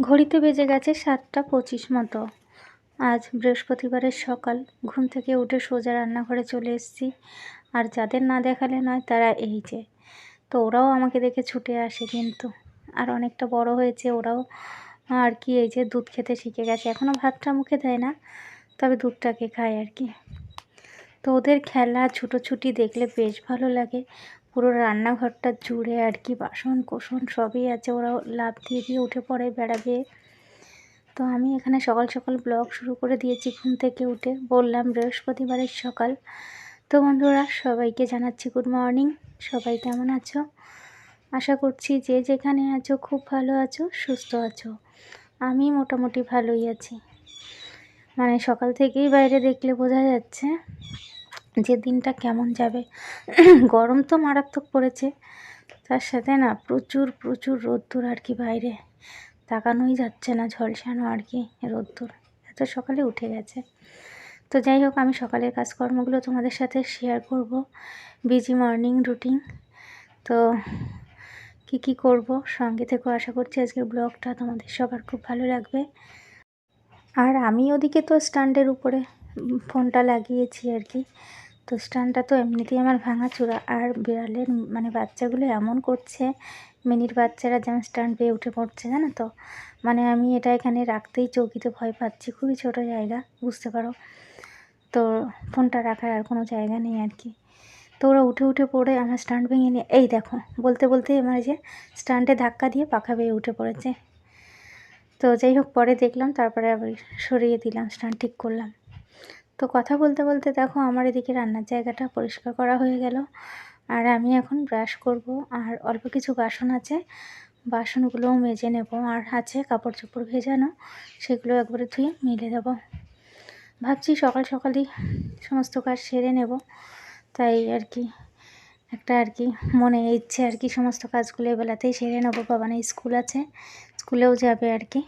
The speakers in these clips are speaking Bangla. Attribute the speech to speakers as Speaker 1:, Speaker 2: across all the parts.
Speaker 1: ঘড়িতে বেজে গেছে সাতটা পঁচিশ মতো। আজ বৃহস্পতিবারের সকাল। ঘুম থেকে উঠে সোজা রান্নাঘরে চলে এসেছি। আর যাদের না দেখালে নয়, তারা এই যে। তো ওরাও আমাকে দেখে ছুটে আসে কিন্তু। আর অনেকটা বড় হয়েছে ওরাও। আর কি এই যে দুধ খেতে শিখে গেছে। এখনও ভাতটা মুখে দেয় না, তবে দুধটাকে খায় আর কি। তো ওদের খেলা, ছুটোছুটি দেখলে বেশ ভালো লাগে। পুরো রান্নাঘরটা জুড়ে আর কি, বাসন কোসন সবই আছে, ওরা লাভ দিয়ে দিয়ে উঠে পড়ে, বেড়াবে। তো আমি এখানে সকাল সকাল ব্লগ শুরু করে দিয়েছি ঘুম থেকে উঠে, বললাম বৃহস্পতিবারের সকাল। তো বন্ধুরা, সবাইকে জানাচ্ছি গুড মর্নিং সবাই কেমন আছো? আশা করছি যে যেখানে আছো খুব ভালো আছো, সুস্থ আছো। আমি মোটামুটি ভালোই আছি। মানে সকাল থেকেই বাইরে দেখলে বোঝা যাচ্ছে যে দিনটা কেমন যাবে? গরম তো মারাত্মক পড়েছে। তার সাথে না প্রচুর প্রচুর রোদ্দুর আর কি বাইরে। তাকানোই যাচ্ছে না, ঝলসানো আর কি রোদ্দুর। এত সকালে উঠে গেছে। তো যাই হোক, আমি সকালের কাজকর্মগুলো তোমাদের সাথে শেয়ার করব। বিজি মর্নিং রুটিন তো কি কি করব? সঙ্গে থেকেও আশা করছি আজকের ব্লগটা তোমাদের সবার খুব ভালো লাগবে। আর আমি ওদিকে তো স্ট্যান্ডের উপরে ফোনটা লাগিয়েছি আর কি। তো স্ট্যান্ডটা তো এমনিতেই আমার ভাঙাচোরা আর বিড়ালের মানে বাচ্চাগুলো এমন করছে, মিনির বাচ্চারা যেমন স্ট্যান্ড পেয়ে উঠে পড়ছে, জানো তো? মানে আমি এটা এখানে রাখতেই চৌকিতে ভয় পাচ্ছি, খুবই ছোট জায়গা, বুঝতে পারো? তো ফোনটা রাখার আর কোনো জায়গা নেই আর কি। তো ওরা উঠে উঠে পড়ে, আমার স্ট্যান্ড ভেঙে নিয়ে, এই দেখো, বলতে বলতে আমার যে স্ট্যান্ডে ধাক্কা দিয়ে পাখা বেয়ে উঠে পড়েছে। তো যাই হোক, পরে দেখলাম, তারপরে আবার সরিয়ে দিলাম, স্ট্যান্ড ঠিক করলাম। তো কথা বলতে বলতে দেখো আমার এদিকে রান্নার জায়গাটা পরিষ্কার করা হয়ে গেল। আর আমি এখন ব্রাশ করব, আর অল্প কিছু বাসন আছে। বাসনগুলোও মেজে নেব, আর আছে কাপড় চোপড় ভেজানো, সেগুলো একবারে ধুয়ে মেলে দেব। ভাবছি সকাল সকালই সমস্ত কাজ সেরে নেব। তাই আর কি, একটা আর কি মনে ইচ্ছে আর কি সমস্ত কাজগুলো বেলাতেই সেরে নেব। বাবানে স্কুল আছে, স্কুলেও যাবে আর কি।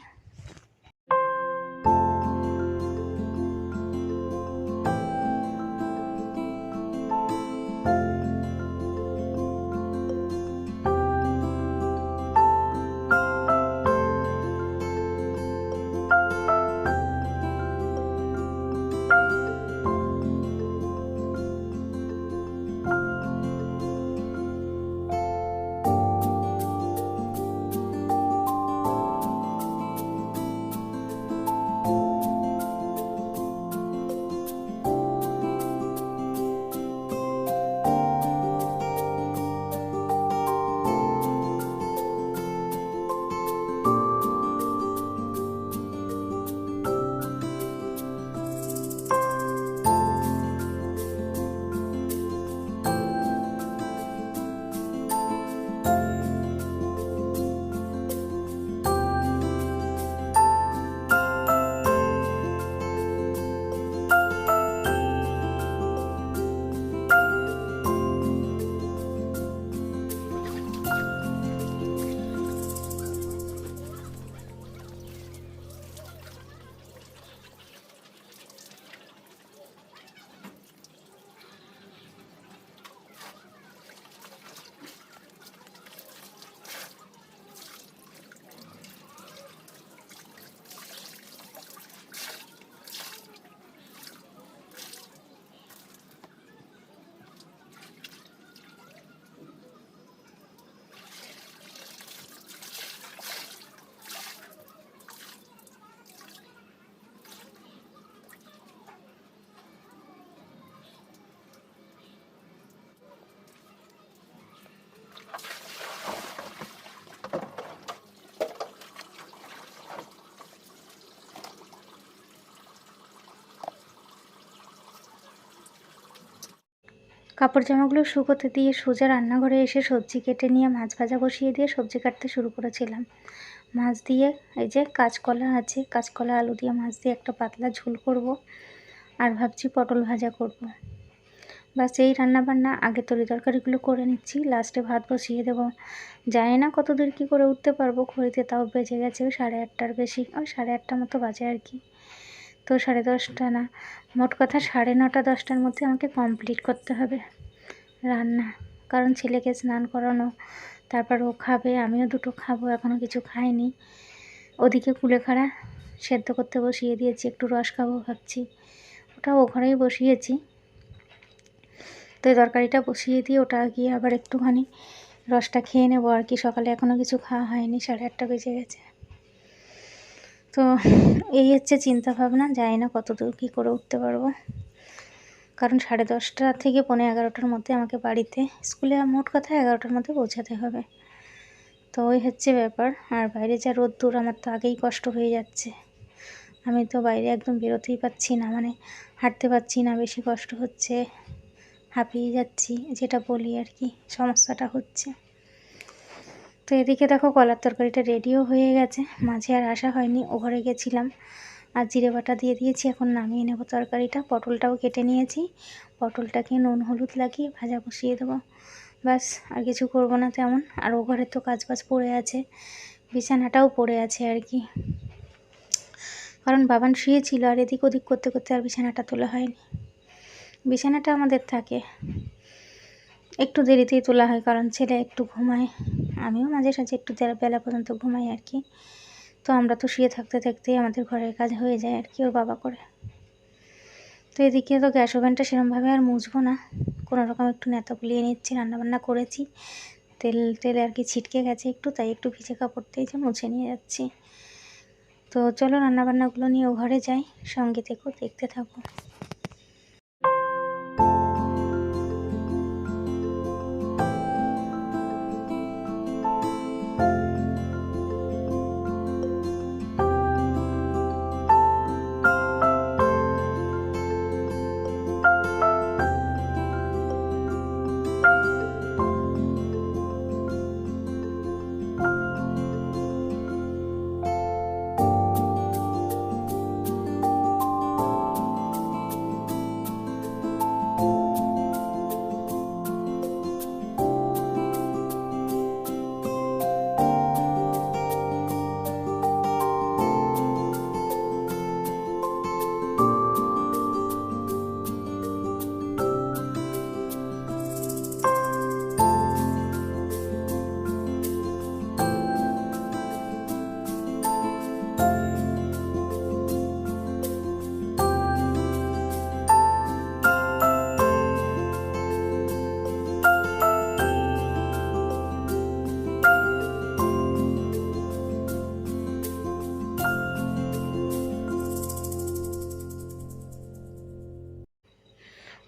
Speaker 1: কাপড় জামাগুলো শুকোতে দিয়ে সোজা রান্নাঘরে এসে সবজি কেটে নিয়ে মাছ ভাজা বসিয়ে দিয়ে সবজি কাটতে শুরু করেছিলাম। মাছ দিয়ে এই যে কাঁচকলা আছে, কাঁচকলা, আলু দিয়ে মাছ দিয়ে একটা পাতলা ঝোল করব আর ভাবছি পটল ভাজা করব। বাস এই রান্নাবান্না, আগে তরি তরকারিগুলো করে নিচ্ছি, লাস্টে ভাত বসিয়ে দেবো। জানি না কত দূর কী করে উঠতে পারব, ঘড়িতে তাও বেজে গেছে সাড়ে আটটার বেশি, ওই সাড়ে আটটা মতো বাজে আর কি। তো সাড়ে দশটা না। মোট কথা সাড়ে নটা, দশটার মধ্যে আমাকে কমপ্লিট করতে হবে রান্না। কারণ ছেলেকে স্নান করানো, তারপর ও খাবে, আমিও দুটো খাব এখনও কিছু খাইনি। ওদিকে কুলেখাড়া সেদ্ধ করতে বসিয়ে দিয়েছি, একটু রস খাব ভাবছি। ওটাও ও ঘরেই বসিয়েছি। তো এই তরকারিটা বসিয়ে দিয়ে ওটা গিয়ে আবার একটুখানি রসটা খেয়ে নেব আর কি। সকালে এখনও কিছু খাওয়া হয়নি, সাড়ে আটটা বেজে গেছে। তো এই হচ্ছে চিন্তা ভাবনা জানি না কত দূর কী করে উঠতে পারব। কারণ সাড়ে দশটা থেকে পনেরো এগারোটার মধ্যে আমাকে বাড়িতে, স্কুলে মোট কথা এগারোটার মধ্যে পৌঁছাতে হবে। তো ওই হচ্ছে ব্যাপার। আর বাইরে যা রোদ্দুর, আমার তো আগেই কষ্ট হয়ে যাচ্ছে। আমি তো বাইরে একদম বেরোতেই পাচ্ছি না মানে হাঁটতে পারছি না, বেশি কষ্ট হচ্ছে। হাঁপিয়ে যাচ্ছি, যেটা বলি আর কি, সমস্যাটা হচ্ছে। তো এদিকে দেখো কলার তরকারিটা রেডিও হয়ে গেছে। মাঝে আর আসা হয়নি, ও ঘরে গেছিলাম। আর জিরে বাটা দিয়ে দিয়েছি, এখন নামিয়ে নেব তরকারিটা। পটলটাও কেটে নিয়েছি। পটলটাকে নুন, হলুদ লাগিয়ে ভাজা বসিয়ে দেবো। ব্যাস, আর কিছু করব না তেমন। আর ও ঘরে তো কাজ বাজ পড়ে আছে, বিছানাটাও পড়ে আছে আর কি। কারণ বাবান শুয়েছিল আর এদিক ওদিক করতে করতে আর বিছানাটা তোলা হয়নি। বিছানাটা আমাদের থাকে। একটু দেরিতেই তোলা হয়, কারণ ছেলে একটু ঘুমায়। আমিও মাঝে সাঝে একটু বেলা পর্যন্ত ঘুমাই আর কি। তো আমরা তো শুয়ে থাকতে থাকতেই আমাদের ঘরের কাজ হয়ে যায় আর কি ওর বাবা করে। তো এদিকে তো গ্যাস ওভেনটা সেরকমভাবে আর মুছবো না। কোনো রকম একটু নেতা বুলিয়ে নিচ্ছি, রান্নাবান্না করেছি। তেল, তেলে আর কি ছিটকে গেছে একটু, তাই একটু ভিজে কাপড় দিয়ে যে মুছে নিয়ে যাচ্ছি। তো চলো রান্নাবান্নাগুলো নিয়ে ও ঘরে যাই, সঙ্গে থেকেও দেখতে থাকো।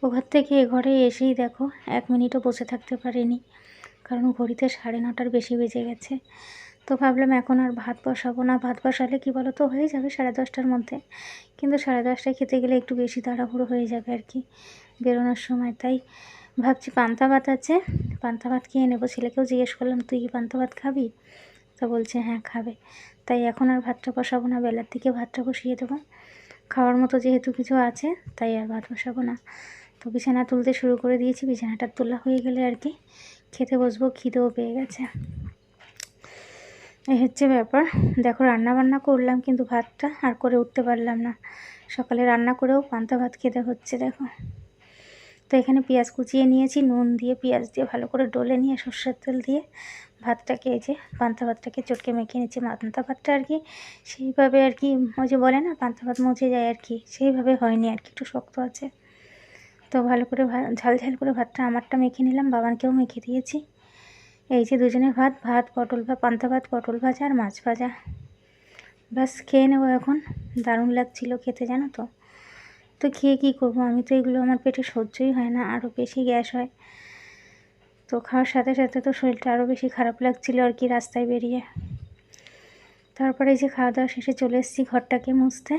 Speaker 1: ও ঘর থেকে এ ঘরে এসেই দেখো, এক মিনিটও বসে থাকতে পারিনি। কারণ ঘড়িতে সাড়ে নটার বেশি বেজে গেছে। তো ভাবলাম এখন আর ভাত বসাবো না। ভাত বসালে কী বলো তো হয়ে যাবে সাড়ে দশটার মধ্যে। কিন্তু সাড়ে দশটায় খেতে গেলে একটু বেশি তাড়াহুড়ো হয়ে যাবে আর কি বেরোনোর সময়। তাই ভাবছি পান্তা ভাত আছে, পান্তা ভাত খেয়ে নেব। ছেলেকেও জিজ্ঞেস করলাম, তুই কি পান্তা ভাত খাবি? তা বলছে হ্যাঁ খাবে। তাই এখন আর ভাতটা বসাবো না, বেলার দিকে ভাতটা বসিয়ে দেবো। খাওয়ার মতো যেহেতু কিছু আছে, তাই আর ভাত বসাবো না। তো বিছানা তুলতে শুরু করে দিয়েছি। বিছানাটা তোলা হয়ে গেলে আর কি খেতে বসবো, খিদেও পেয়ে গেছে। এই হচ্ছে ব্যাপার। দেখো রান্না বান্না করলাম কিন্তু ভাতটা আর করে উঠতে পারলাম না। সকালে রান্না করেও পান্তা ভাত খেতে হচ্ছে, দেখো। তো এখানে পেঁয়াজ কুচিয়ে নিয়েছি, নুন দিয়ে পেঁয়াজ দিয়ে ভালো করে ডলে নিয়ে সর্ষের তেল দিয়ে ভাতটাকে এই যে পান্তা ভাতটাকে চটকে মেখে নিচ্ছি পান্তা ভাতটা আর কি সেইভাবে আর কি, ওই যে বলে না, পান্তা ভাত মুছে যায় আর কি, সেইভাবে হয়নি আর কি, একটু শক্ত আছে। তো ভালো করে ঝাল ঝাল করে ভাতটা আমারটা মেখে নিলাম, বাবানকেও মেখে দিয়েছি। এই যে দুজনের ভাত ভাত, পটল ভাত পান্তা ভাত, পটল ভাজা আর মাছ ভাজা। ব্যাস, খেয়ে নেব এখন। দারুণ লাগছিল খেতে, জানো তো। তো খেয়ে কী করব? আমি তো এগুলো আমার পেটে সহ্যই হয় না আরও বেশি গ্যাস হয়। তো খাওয়ার সাথে সাথে তো শরীরটা আরও বেশি খারাপ লাগছিল আর কি রাস্তায় বেরিয়ে। তারপরে এই যে খাওয়া দাওয়া শেষে চলে এসেছি ঘরটাকে মুছতে।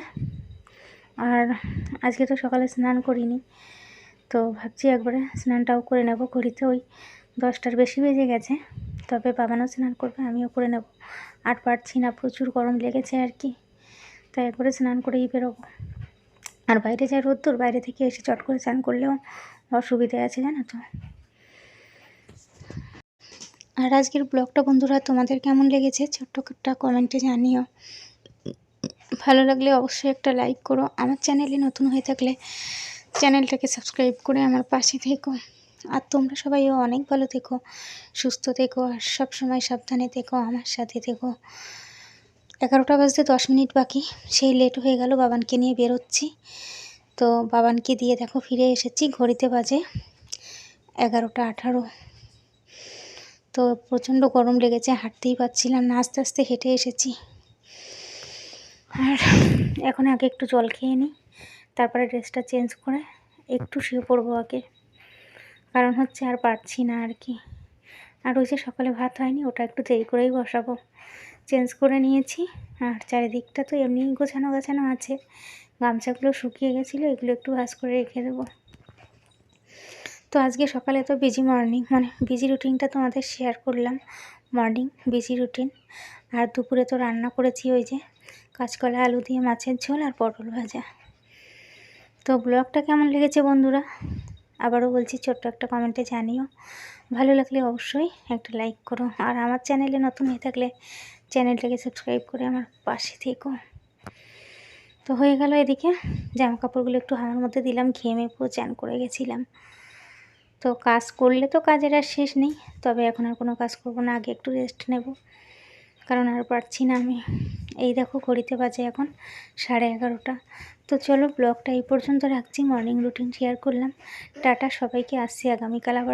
Speaker 1: আর আজকে তো সকালে স্নান করিনি। তো ভাবছি একবারে স্নানটাও করে নেব। ঘড়িতে ওই দশটার বেশি বেজে গেছে। তবে বাবানও স্নান করবে, আমিও করে নেব। আর পারছি না, প্রচুর গরম লেগেছে আর কি। তাই একবারে স্নান করেই বেরোবো। আর বাইরে যাই রোদ্দুর, বাইরে থেকে এসে চট করে স্নান করলেও অসুবিধে আছে, জানো তো। আর আজকের ব্লগটা বন্ধুরা, তোমাদের কেমন লেগেছে? ছোট্ট একটা কমেন্টে জানিও। ভালো লাগলে অবশ্যই একটা লাইক করো। আমার চ্যানেলে নতুন হয়ে থাকলে চ্যানেলটাকে সাবস্ক্রাইব করে আমার পাশে থেকো। আর তোমরা সবাইও অনেক ভালো থেকো, সুস্থ থেকো, আর সব সময় সাবধানে থেকো, আমার সাথে থেকো। এগারোটা বাজতে দশ মিনিট বাকি, সেই লেট হয়ে গেল, বাবানকে নিয়ে বেরোচ্ছি। তো বাবানকে দিয়ে দেখো ফিরে এসেছি, ঘড়িতে বাজে এগারোটা আঠারো। তো প্রচণ্ড গরম লেগেছে, হাঁটতেই পারছিলাম না, আস্তে আস্তে হেঁটে এসেছি। আর এখন আগে একটু জল খেয়ে নিই। তারপরে ড্রেসটা চেঞ্জ করে একটু শুয়ে পড়ব আগে। কারণ হচ্ছে আর পারছি না আর কি। আর ওই যে সকালে ভাত হয়নি, ওটা একটু দেরি করেই বসাবো। চেঞ্জ করে নিয়েছি। আর চারিদিকটা তো এমনিই গোছানো গাছানো আছে। গামছাগুলো শুকিয়ে গেছিল, এগুলো একটু ভাজ করে রেখে দেবো। তো আজকে সকালে তো বিজি মর্নিং মানে বিজি রুটিনটা তোমাদের শেয়ার করলাম। মর্নিং বিজি রুটিন আর দুপুরে তো রান্না করেছি ওই যে কাঁচকলা, আলু দিয়ে মাছের ঝোল আর পটল ভাজা। তো ব্লগটা কেমন লেগেছে বন্ধুরা? আবারও বলছি, ছোট্ট একটা কমেন্টে জানিও। ভালো লাগলে অবশ্যই একটা লাইক করো। আর আমার চ্যানেলে নতুন হয়ে থাকলে চ্যানেলটাকে সাবস্ক্রাইব করে আমার পাশে থেকো। তো হয়ে গেল এদিকে। জামা কাপড়গুলো একটু হাওয়ার মধ্যে দিলাম ঘেমে পুরো চ্যান করে গেছিলাম। তো কাজ করলে তো কাজের আর শেষ নেই। তবে এখন আর কোনো কাজ করব না, আগে একটু রেস্ট নেব। কারণ আর পারছি না আমি। এই দেখো, ঘড়িতে বাজে এখন সাড়ে এগারোটা। তো চলো ব্লগটা এই পর্যন্ত রাখছি। মর্নিং রুটিন শেয়ার করলাম। টাটা, সবাইকে আসছি। আগামীকাল আবার